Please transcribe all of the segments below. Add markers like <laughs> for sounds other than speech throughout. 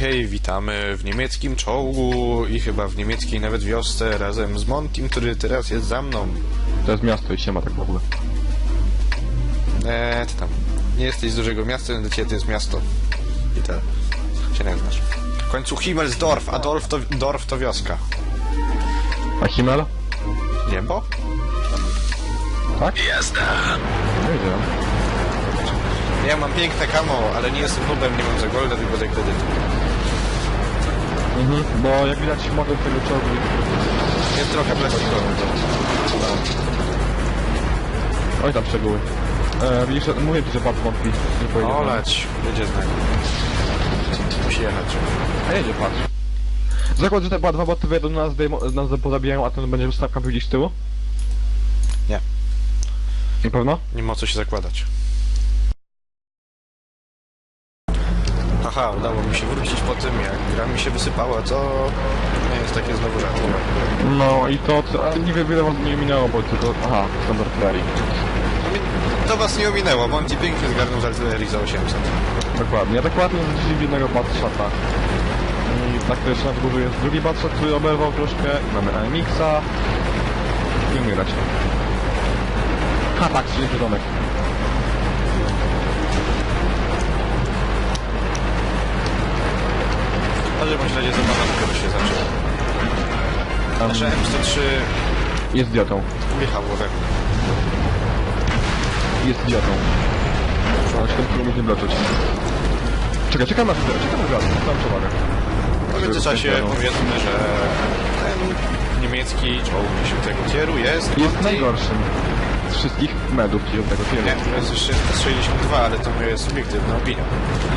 dzisiaj witamy w niemieckim czołgu i chyba w niemieckiej nawet wiosce razem z Montim, który teraz jest za mną. To jest miasto i się ma tak w ogóle. Eee, ty tam. Nie jesteś z dużego miasta, więc dla ciebie to jest miasto. I tyle. Się nie znasz. W końcu Himmelsdorf, a Dorf to, Dorf to wioska. A Himmel? Niebo? Tak? Jazda. Nie wiedziałem. Ja mam piękne kamo, ale nie jestem nubem, nie mam za golda, tylko za kredytu. Mhm. Bo jak widać model tego czołgu Jest trochę plastikowy. Oj tam szczegóły. E, widzisz, mówię ci, że bardzo wątpi. Nie powiedział. Olać, będzie znak. Musi jechać. A jedzie, patrz. Zakład, że te dwa boty wyjadą nas, zdejmo- nas pozabijają, a ten będzie ustawka gdzieś z tyłu? Nie. Na pewno? Nie ma co się zakładać. Haha, udało mi się wrócić po tym, jak gra mi się wysypała, co nie jest takie znowu rzadkie. No i to, to a nie wiem, wiele was nie minęło, bo tylko... Aha, standard Ferrari. To was nie ominęło, Monty pięknie zgarnął z artylerii za 800. Dokładnie. Ja tak ładnie z jednego Batshata. I tak to jeszcze na górze jest drugi Batshot, który oberwał troszkę. I mamy AMX-a. I umierać. Ha tak, czyli domek. W każdym razie zabawa dopiero się zaczęła. Tam Nasze M103 jest idiotą. wjechało we mnie. Jest idiotą. Ale się tam nie bloczyć. Czekaj, czekam na chwilę, czekam na chwilę, tam przewagę. W międzyczasie powiedzmy, że ten niemiecki czołg świętego tieru jest... Jest najgorszym z wszystkich medów ci od tego Nie, to jest jeszcze 62, ale to moja subiektywna opinia.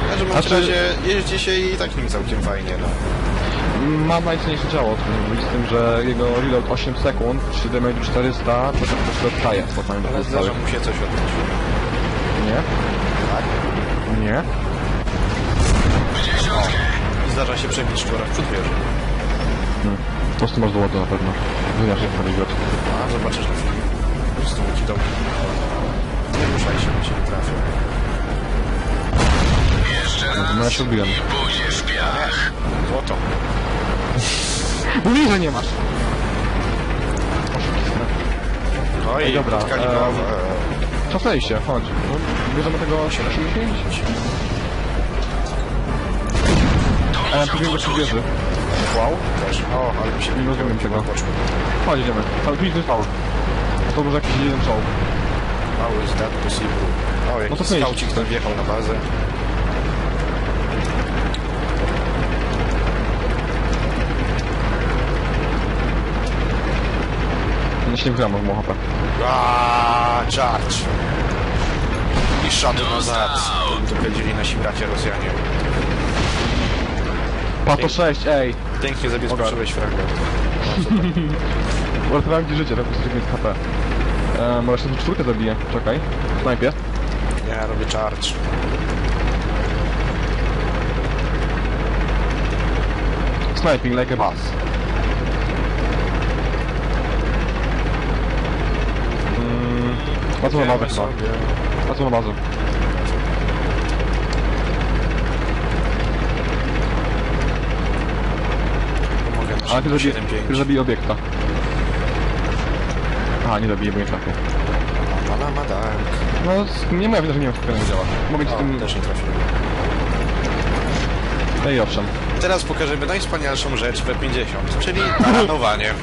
W każdym bądź Znaczy- razie jeździ się i tak nim całkiem fajnie, no. Mam najcenniejsze działo, o tym mówić, z tym, że jego reload 8 sekund, przy damage 400, to tak troszkę odstaje porównaniu Ale zdarza mu się coś odbyć. Nie? Tak? Nie? I zdarza się przebić czwora w przód wieży. Hmm. Po prostu masz dołodu na pewno. Jak prawie wiatr. A, zobaczysz na filmie. Po prostu ci dobrze. Nie ruszaj się, bo się nie trafię. No ja się odbijam. Złoto. <laughs> Mówię, że nie masz! No i Ej, dobra, kalibrowe. Cofnęli się, chodź. No, bierzemy tego 85? E, powinien się wieży. Wow. Też. O, ale mi się Nie rozumiem tego. Chodź, idziemy. Ale tu faul. To może jakiś jeden czołg. Mały zdat possible. O, jakiś No to no skaucik tam wjechał na bazę. Ja się wgram, mam HP. Aaaa, charge. I szady nazad. To powiedzieli nasi bracia Rosjanie. Pato 6, ej! Pięknie zabezpieczyłeś fragment. Uratowałem ci życie, tak jest HP. E, może jeszcze czwórkę zabiję. Czekaj. Snajpie. Ja robię charge. Sniping like a boss. Mm, co na bazę chyba? co na bazę? Pomogę Ale ty zabije, 7-5. ty zabije obiekta. Aha, nie zabije, bo nie trafię. Pana madank. No, s- nie wina, że nie wiem, jak to działa. Mogę ci O, tym... też nie trafiłem. Ej, owszem. Teraz pokażemy najwspanialszą rzecz w P50, czyli taranowanie.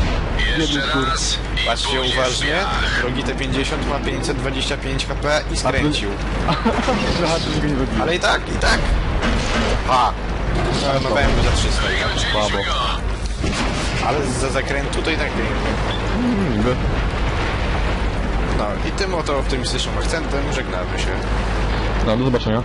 <laughs> Jedny skór. Patrzcie uważnie, drogi T50 ma 525 HP i skręcił. <laughs> Aha, to tego nie zabije. Ale i tak, i tak. Ha! Planowałem go za 300. Słabo. Ale za zakrętu to i tak pięknie. Niby. No i tym oto optymistycznym akcentem żegnamy się. No, do zobaczenia.